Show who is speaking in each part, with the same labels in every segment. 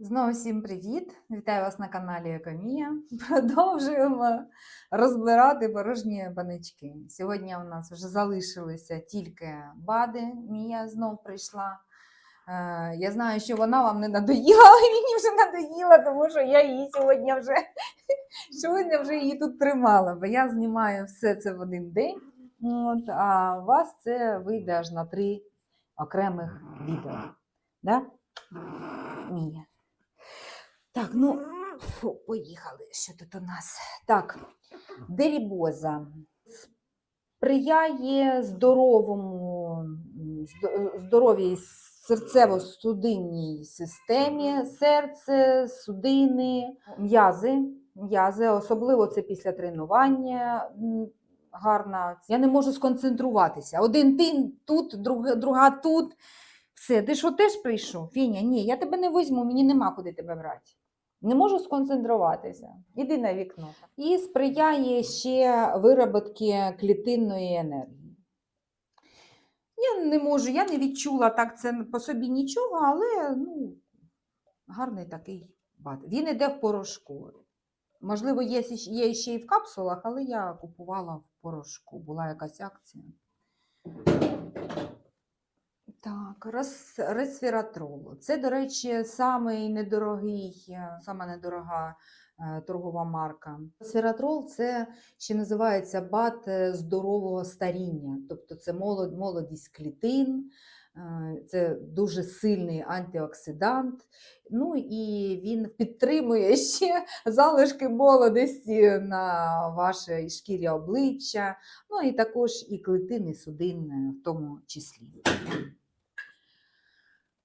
Speaker 1: Знову всім привіт! Вітаю вас на каналі Екомія. Продовжуємо розбирати порожні банички. Сьогодні у нас вже залишилися тільки бади. Мія знов прийшла. Е, Я знаю, що вона вам не надоїла, але мені вже надоїла, тому що я її сьогодні вже, сьогодні вже її тут тримала, бо я знімаю все це в один день. От, а у вас це вийде аж на три окремих відео. Да? Мія. Так, ну, фу, поїхали. Що тут у нас? Так, дерібоза сприяє здоровому, м, здоровій серцево-судинній системі, серце, судини, м'язи, м'язи, особливо це після тренування. Гарна. Я не можу сконцентруватися. Один ти тут, друга, друга тут. Все, ти що теж прийшов? Фіня, ні, я тебе не візьму, мені нема куди тебе брати. Не можу сконцентруватися. Іди на вікно. І сприяє ще вироботки клітинної енергії. Я не можу, я не відчула так це по собі нічого, але ну, гарний такий бат. Він іде в порошку. Можливо, є, ще- є ще і в капсулах, але я купувала в порошку. Була якась акція. Так, рес, ресвіратрол. Це, до речі, самий недорогий, е, сама недорога е, торгова марка. Ресвіратрол це ще називається бат е, здорового старіння, тобто це молод, молодість клітин, це дуже сильний антиоксидант. Ну і він підтримує ще залишки молодості на вашій шкірі обличчя, ну і також і клітини судин е, в тому числі.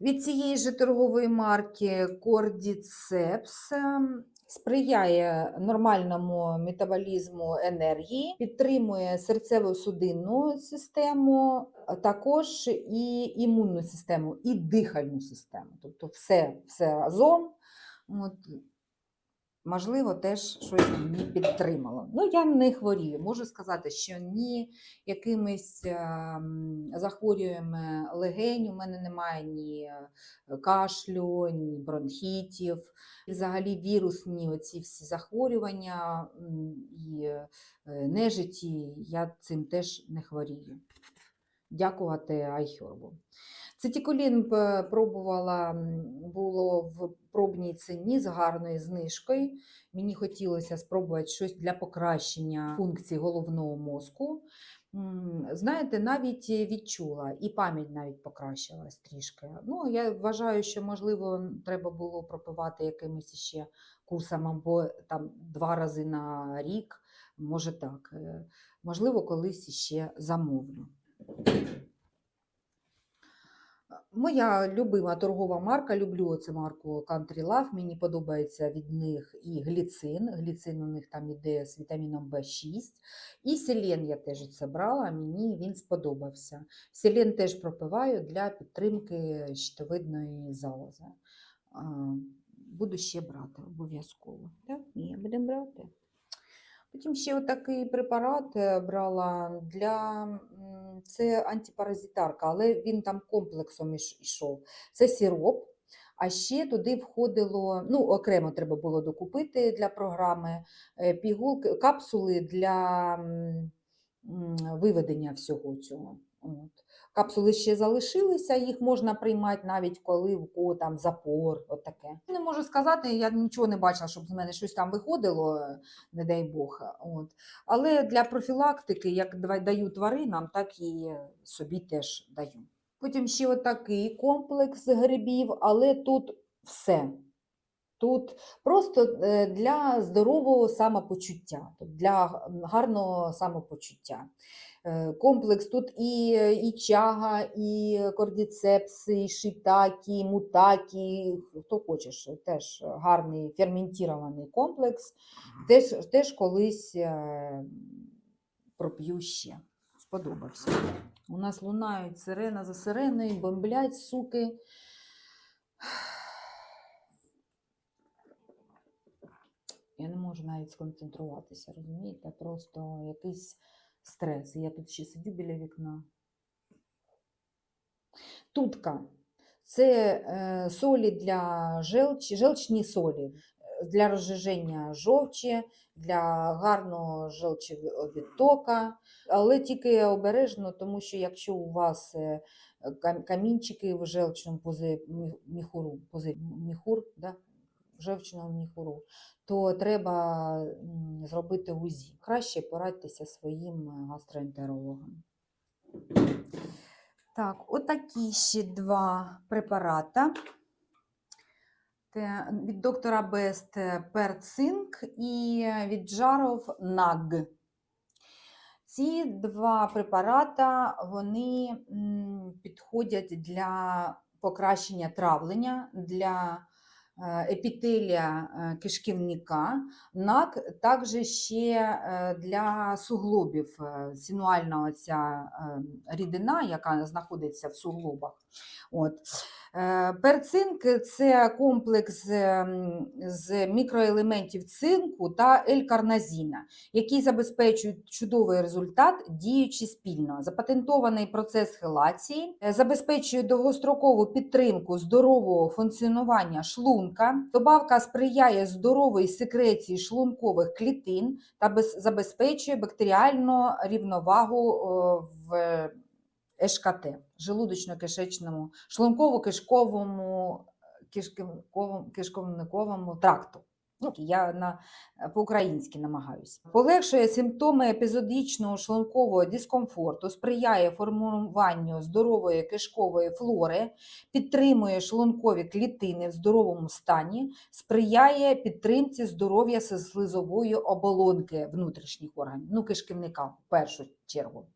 Speaker 1: Від цієї ж торгової марки Cordyceps ем, сприяє нормальному метаболізму енергії, підтримує серцево-судинну систему, також і імунну систему, і дихальну систему. Тобто все, все разом. От, можливо, теж щось мені підтримало. Ну, я не хворію. Можу сказати, що ні якимись ем, захворюваннями легень у мене немає ні е, кашлю, ні бронхітів. Взагалі вірусні оці всі захворювання і е, нежиті, я цим теж не хворію. Дякувати Айхербу. Цитікулін п- пробувала, було в пробній ціні з гарною знижкою. Мені хотілося спробувати щось для покращення функцій головного мозку. Знаєте, навіть відчула, і пам'ять навіть покращилась трішки. Ну, я вважаю, що можливо треба було пропивати якимось ще курсом або там два рази на рік. Може так. Е, Можливо, колись ще замовлю. Моя любима торгова марка, люблю цю марку Country Love, мені подобається від них і гліцин. Гліцин у них там іде з вітаміном В6. І селен я теж це брала, мені він сподобався. Селен теж пропиваю для підтримки щитовидної залози. Буду ще брати обов'язково. Так, ні, будемо брати. Потім ще отакий препарат е, брала для це антипаразитарка, але він там комплексом ішов. Це сироп. А ще туди входило, ну, окремо треба було докупити для програми е, пігулки, капсули для виведення всього цього. От. Капсули ще залишилися, їх можна приймати навіть коли в кого там запор. От таке. Не можу сказати, я нічого не бачила, щоб з мене щось там виходило, не дай Бог. От. Але для профілактики, як даю тваринам, так і собі теж даю. Потім ще отакий комплекс грибів, але тут все. Тут просто е, для здорового самопочуття, для гарного самопочуття. Е, Комплекс тут і, і чага, і кордіцепс, і шитакі, і мутакі, хто хочеш, теж гарний ферментований комплекс. Теж, теж колись е, проп'ю ще. Сподобався. У нас лунають сирена за сиреною, бомблять, суки. Я не можу навіть сконцентруватися, розумієте? Просто якийсь стрес. Я тут ще сидю біля вікна. Тутка. Це е, солі для желчі, желчні солі е, для розжиження жовчі, для гарного желчовідтока, але тільки обережно, тому що якщо у вас е, камінчики в желчному міхуру, міхур, да? Желчному міхуру, то треба зробити УЗІ. Краще порадьтеся своїм е, гастроентерологом. Так, отакі ще два препарата. Від доктора Бест Перцинк і від Жаров НАГ. Ці два препарата вони підходять для покращення травлення, для е, епітелія е, кишківника, НАК також ще е, для суглобів, синуальна оця е, рідина, яка знаходиться в суглобах. От. Е, Перцинк це комплекс ем, з мікроелементів цинку та елькарназіна, які забезпечують чудовий результат, діючи спільно. Запатентований процес хелації е, забезпечує довгострокову підтримку здорового функціонування шлунка. Добавка сприяє здоровій секреції шлункових клітин та без- забезпечує бактеріальну рівновагу в ЕШКТ, желудочно-кишечному, шлунково-кишковому кишківниковому- кишковниковому тракту. Ну, я на, по-українськи намагаюся. Полегшує симптоми епізодичного шлункового дискомфорту, сприяє формуванню здорової кишкової флори, підтримує шлункові клітини в здоровому стані, сприяє підтримці здоров'я слизової оболонки внутрішніх органів, ну, кишківника в першу чергу.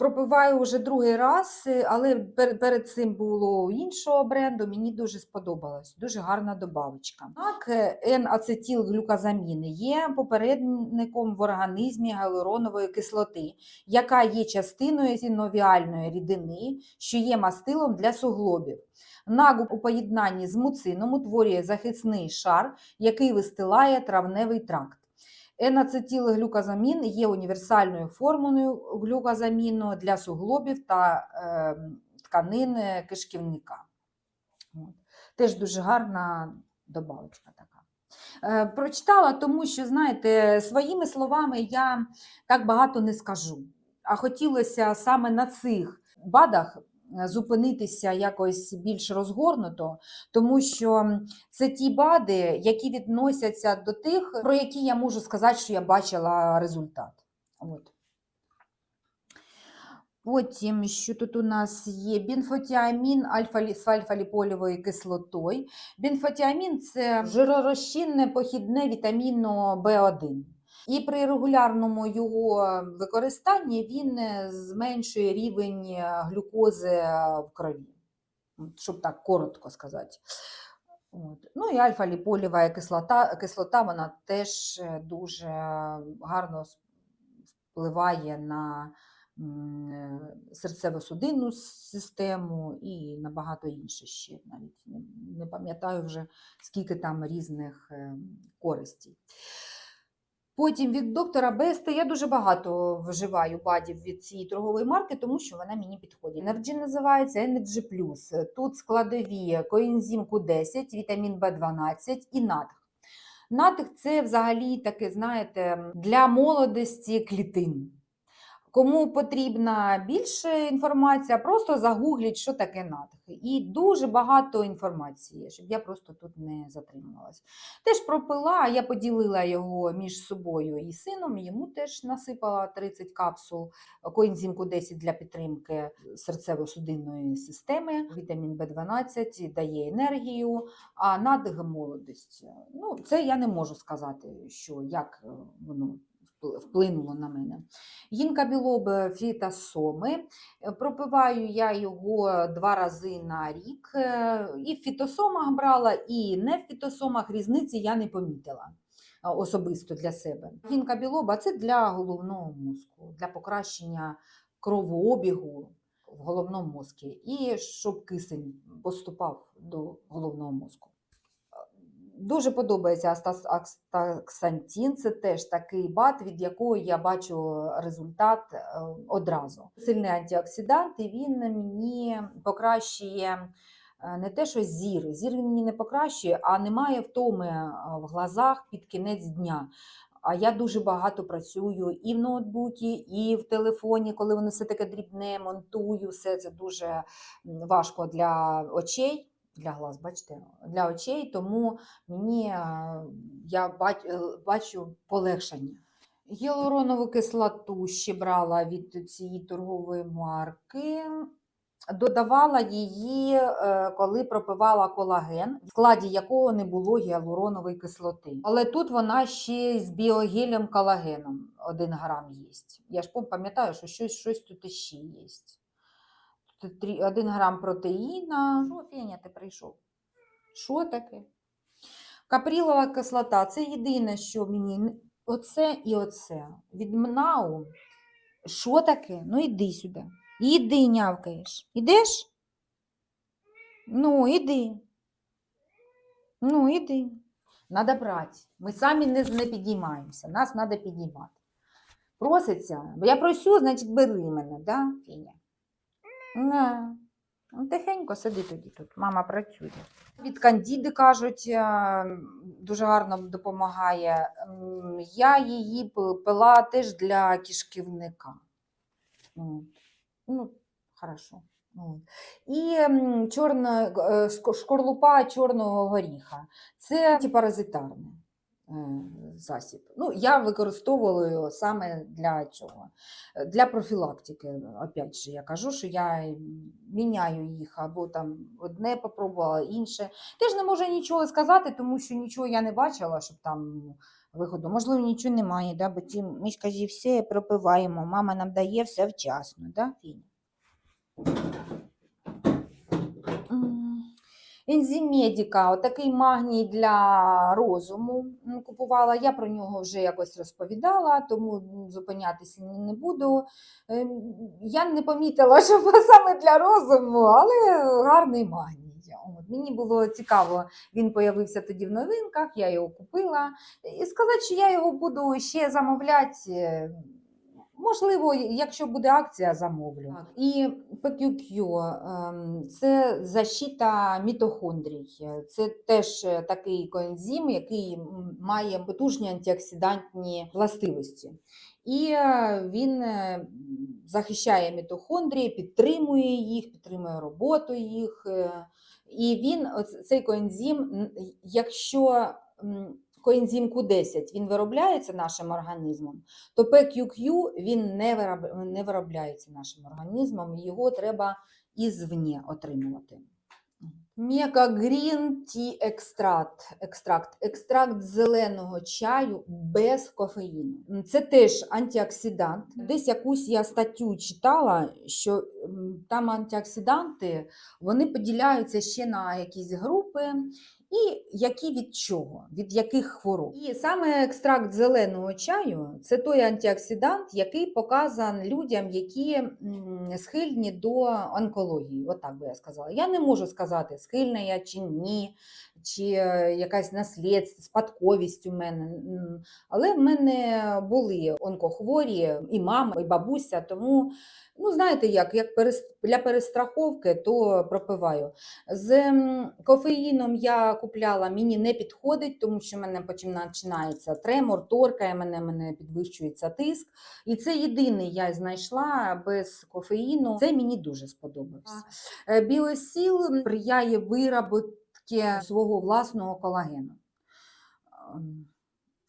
Speaker 1: Пропиваю вже другий раз, е, але перед цим було іншого бренду. Мені дуже сподобалось. Дуже гарна добавочка. Так, N-ацетилглюказамін є попередником в організмі гіалуронової кислоти, яка є частиною синовіальної рідини, що є мастилом для суглобів. Нагу у поєднанні з муцином утворює захисний шар, який вистилає травневий тракт. Енацетилглюказамін є універсальною формулою глюказаміну для суглобів та е, тканин кишківника. Теж дуже гарна добавочка така. Е, прочитала, тому що, знаєте, своїми словами я так багато не скажу. А хотілося саме на цих БАДах зупинитися якось більш розгорнуто, тому що це ті БАДи, які відносяться до тих, про які я можу сказати, що я бачила результат. От. Потім, що тут у нас є бінфотіамін з альфа-ліполівою кислотою. Бінфотіамін це жиророзчинне похідне вітаміну В1. І при регулярному його використанні він е, зменшує рівень е, глюкози в крові, щоб так коротко сказати. От. Ну і альфа-ліполіва кислота, кислота вона теж е, дуже гарно впливає на е, серцево-судинну систему і на багато інше ще. Навіть не, пам'ятаю вже, скільки там різних е, користей. Потім від доктора Беста я дуже багато вживаю бадів від цієї торгової марки, тому що вона мені підходить. Energy називається Energy Plus. Тут складові коензим Q10, вітамін В12 і натх. Натих це взагалі таке, знаєте, для молодості клітин. Кому потрібна більше інформація, просто загугліть, що таке натх. І дуже багато інформації, щоб я просто тут не затримувалась. Теж пропила, я поділила його між собою і сином, йому теж насипала 30 капсул коензимку 10 для підтримки серцево-судинної системи, вітамін В12 дає енергію, а надиг молодість. Ну, це я не можу сказати, що як е, воно впли- вплинуло на мене. Гінка білоби фітосоми. Е, Пропиваю я його два рази на рік. Е, І в фітосомах брала, і не в фітосомах різниці я не помітила е, особисто для себе. Гінка білоба це для головного мозку, для покращення кровообігу в головному мозку і щоб кисень поступав до головного мозку. Дуже подобається Астаксантін. Це теж такий бат, від якого я бачу результат е, одразу. Сильний антиоксидант, і він мені покращує е, не те, що зір. Зір він мені не покращує, а немає втоми е, в глазах під кінець дня. А я дуже багато працюю і в ноутбуці, і в телефоні, коли воно все таке дрібне, монтую. Все це дуже важко для очей. Для глаз, бачите, для очей, тому мені е, я е, бачу полегшення. Гіалуронову кислоту ще брала від цієї торгової марки. Додавала її, е, коли пропивала колаген, в складі якого не було гіалуронової кислоти. Але тут вона ще з біогелем колагеном 1 грам є. Я ж пам'ятаю, що щось, щось тут іще є. Тут 1 грам протеїна. Що, Феня, ти прийшов? Що таке? Капрілова кислота це єдине, що мені оце і оце. Від МНАУ. Що таке? Ну іди сюди. Іди, нявкаєш. Ідеш? Ну, іди. Ну, іди. Надо брати. Ми самі не, не підіймаємося. Нас треба підіймати. Проситься. Бо я просю, значить, бери мене, да, Фіня? На. Ну, тихенько сиди тоді тут. Мама працює. Від кандіди кажуть, е, дуже гарно допомагає. Я її пила теж для кишківника. Ну, хорошо. І чорна е, шкорлупа чорного горіха. Це антипаразитарний е, засіб. Ну, я використовую його саме для цього, е, для профілактики. Опять же, я кажу, що я міняю їх або там одне попробувала, інше. Теж не можу нічого сказати, тому що нічого я не бачила, щоб там виходу. Можливо, нічого немає, да? бо ті, ми ж все пропиваємо. Мама нам дає все вчасно, да, Фіня? М, Ензімедіка, отакий магній для розуму купувала. Я про нього вже якось розповідала, тому зупинятися не буду. Ем, Я не помітила, що саме для розуму, але гарний магній. Мені було цікаво, він появився тоді в новинках, я його купила. І сказати, що я його буду ще замовляти. Можливо, якщо буде акція, замовлю. І PQQ ем, це защита мітохондрій. Це теж е, такий коензим, який має потужні антиоксидантні властивості. І е, він е, захищає мітохондрії, підтримує їх, підтримує роботу їх. І він, цей коензим, якщо коензим Q10 він виробляється нашим організмом, то PQQ він не, виробляється нашим організмом, його треба ізвні отримувати. Мегагрін ті екстракт, екстракт, екстракт зеленого чаю без кофеїну. Це теж антиоксидант. Десь якусь я статтю читала, що там антиоксиданти вони поділяються ще на якісь групи, і які від чого, від яких хвороб. І саме екстракт зеленого чаю це той антиоксидант, який показан людям, які схильні до онкології. Отак би я сказала. Я не можу сказати, схильна я чи ні, чи е, якась наслідство, спадковість у мене. Але в мене були онкохворі, і мама, і бабуся, тому. Ну, знаєте як, як для перестраховки, то пропиваю. З кофеїном я купляла, мені не підходить, тому що в мене починається тремор, торкає мене, мене підвищується тиск. І це єдиний я знайшла без кофеїну. Це мені дуже сподобався. Е, Біосіл сприяє виробітки свого власного колагену.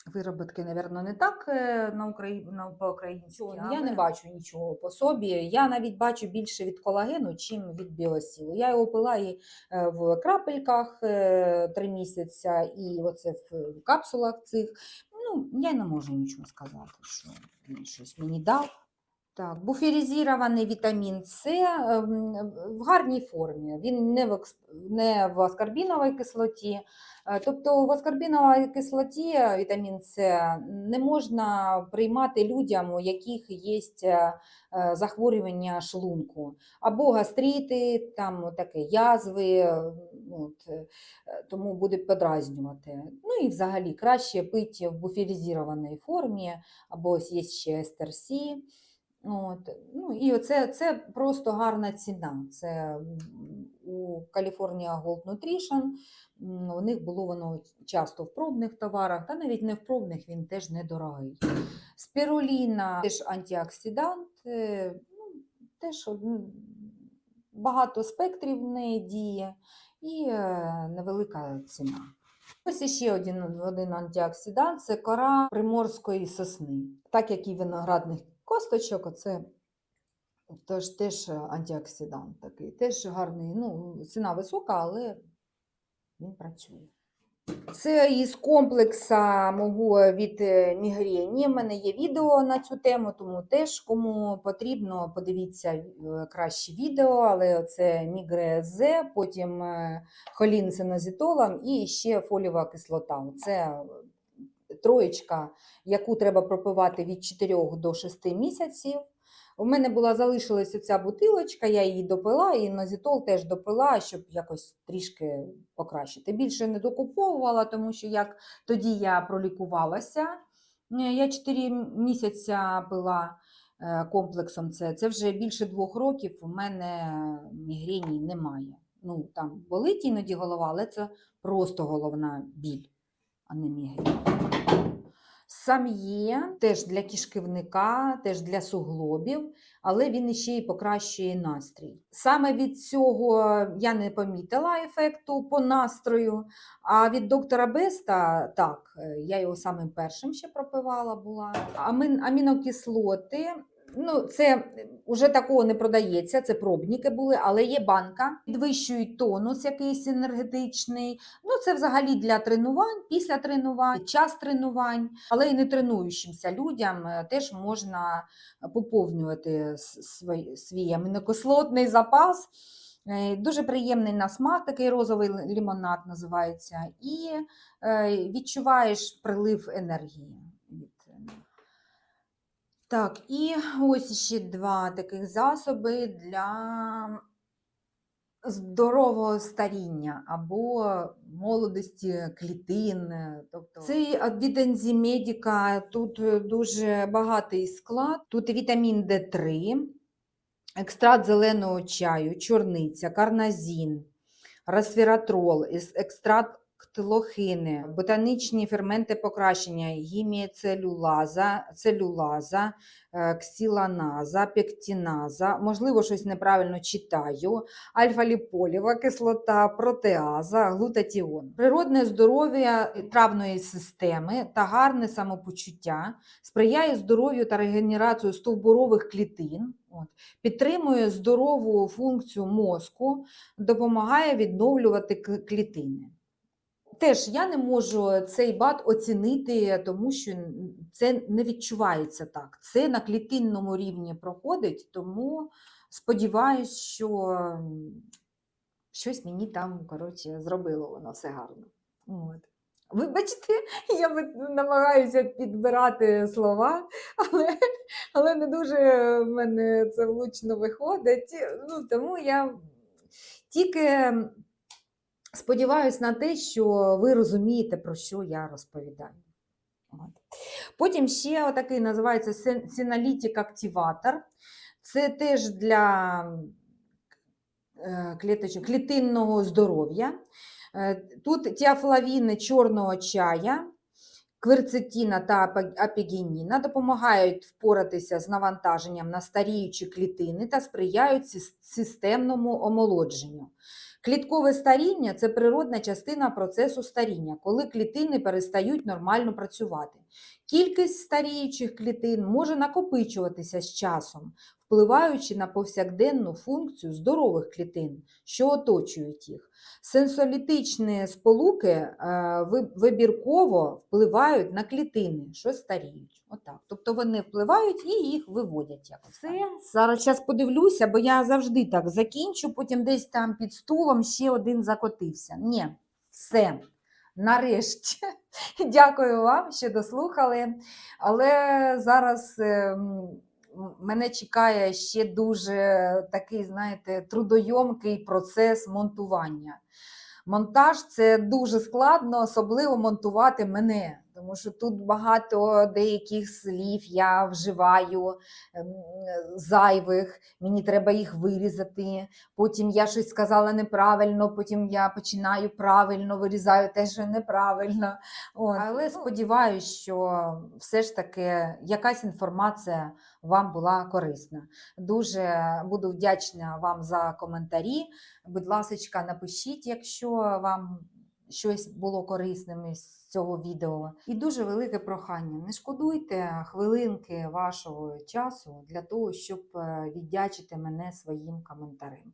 Speaker 1: Вироботки, мабуть, не так е, на Украї... на по-українськи. Я не бачу нічого по собі. Я навіть бачу більше від колагену, чим від біосілу. Я його пила і е, в крапельках е, три місяці, і оце в капсулах цих. Ну, я не можу нічого сказати, що він щось мені дав. Так, буферізований вітамін С в гарній формі. Він не в, не в аскорбіновій кислоті. Е, Тобто в аскорбіновій кислоті вітамін С не можна приймати людям, у яких є е, е, захворювання шлунку, або гастрити, там таке язви, е, от, тому буде подразнювати. Ну і взагалі краще пити в буферізованій формі, або є ще естерсі. От. Ну, і оце це просто гарна ціна. Це у California Gold Nutrition. У них було воно часто в пробних товарах, та навіть не в пробних, він теж недорогий. Спіруліна теж антиоксидант, е, ну, теж багато спектрів в неї діє і е, невелика ціна. Ось ще один, один антиоксидант це кора приморської сосни. Так як і виноградних косточок, оце тож теж антиоксидант такий. Теж гарний. Ну, ціна висока, але він працює. Це із комплекса мого від е, мігрені. У мене є відео на цю тему, тому теж кому потрібно, подивіться е, краще відео, але це мігре З, потім е, холін з енозітолом і ще фолієва кислота. Це троєчка, яку треба пропивати від 4 до 6 місяців. У мене була залишилася ця бутилочка, я її допила, і нозітол теж допила, щоб якось трішки покращити. Більше не докуповувала, тому що як тоді я пролікувалася, е, я 4 місяці пила е, комплексом це. Це вже більше двох років у мене мігрені немає. Ну, там болить іноді голова, але це просто головна біль, а не. Сам'є теж для кишківника, теж для суглобів, але він іще й покращує настрій. Саме від цього я не помітила ефекту по настрою, а від доктора Беста так, е, я його самим першим ще пропивала була. Амин, амінокислоти. Ну, це вже такого не продається, це пробники були, але є банка, підвищують тонус якийсь енергетичний. Ну, це взагалі для тренувань, після тренувань, час тренувань, але й не тренуючимся людям е, теж можна поповнювати свій, свій амінокислотний запас. Е, Дуже приємний на смак, такий розовий лимонад називається, і е, відчуваєш прилив енергії. Так, і ось ще два таких засоби для здорового старіння або молодості клітин. Тобто цей від ензімедіка тут дуже багатий склад. Тут вітамін Д3, екстракт зеленого чаю, чорниця, карназін, ес- екстракт лохини, ботанічні ферменти покращення, гімієцелюлаза, целюлаза, е, ксіланаза, пектіназа, можливо, щось неправильно читаю, альфа-ліполєва кислота, протеаза, глутатіон. Природне здоров'я травної системи та гарне самопочуття сприяє здоров'ю та регенерацію стовбурових клітин, от, підтримує здорову функцію мозку, допомагає відновлювати клітини. Теж я не можу цей бат оцінити, тому що це не відчувається так. Це на клітинному рівні проходить, тому сподіваюсь, що щось мені там коротше, зробило воно все гарно. От. Вибачте, я намагаюся підбирати слова, але, але не дуже в мене це влучно виходить. Ну, тому я тільки сподіваюся на те, що ви розумієте, про що я розповідаю. От. Потім ще отакий називається син- синалітик активатор. Це теж для е, клеточок, клітинного здоров'я. Е, Тут тіафлавіни чорного чая, кверцетіна та апігеніна допомагають впоратися з навантаженням на старіючі клітини та сприяють системному омолодженню. Кліткове старіння це природна частина процесу старіння, коли клітини перестають нормально працювати. Кількість старіючих клітин може накопичуватися з часом, впливаючи на повсякденну функцію здорових клітин, що оточують їх. Сенсолітичні сполуки е, вибірково впливають на клітини, що старіють. Отак. Тобто вони впливають і їх виводять якось. Все. Зараз час подивлюся, бо я завжди так закінчу, потім десь там під стулом ще один закотився. Ні, все. Нарешті. Дякую вам, що дослухали. Але зараз е, мене чекає ще дуже такий, знаєте, трудойомкий процес монтування. Монтаж це дуже складно, особливо монтувати мене, тому що тут багато деяких слів я вживаю ем, зайвих, мені треба їх вирізати. Потім я щось сказала неправильно, потім я починаю правильно, вирізаю те, що неправильно. От. Але сподіваюся, що все ж таки якась інформація вам була корисна. Дуже буду вдячна вам за коментарі. Будь ласка, напишіть, якщо вам щось було корисним із цього відео. І дуже велике прохання: не шкодуйте хвилинки вашого часу для того, щоб е, віддячити мене своїм коментарем.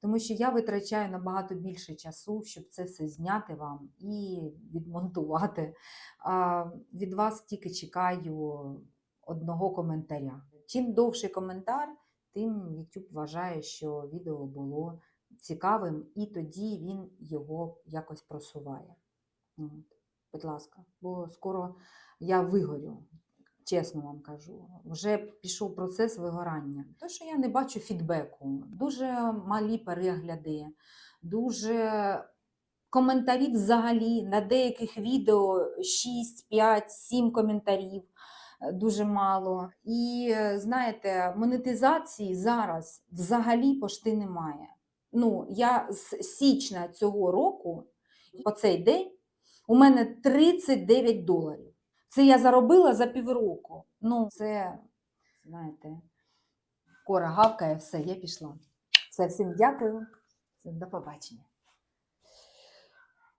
Speaker 1: Тому що я витрачаю набагато більше часу, щоб це все зняти вам і відмонтувати. А від вас тільки чекаю одного коментаря. Чим довший коментар, тим YouTube вважає, що відео було цікавим, і тоді він його якось просуває. От. Будь ласка, бо скоро я вигорю, чесно вам кажу. Вже пішов процес вигорання. То, що я не бачу фідбеку, дуже малі перегляди, дуже коментарів взагалі на деяких відео 6, 5, 7 коментарів. е, Дуже мало. І знаєте, монетизації зараз взагалі пошти немає. Ну, я з січня цього року по цей день у мене 39 доларів. Це я заробила за півроку. Ну, це, знаєте, кора гавкає, все, я пішла. Все, всім дякую. До побачення.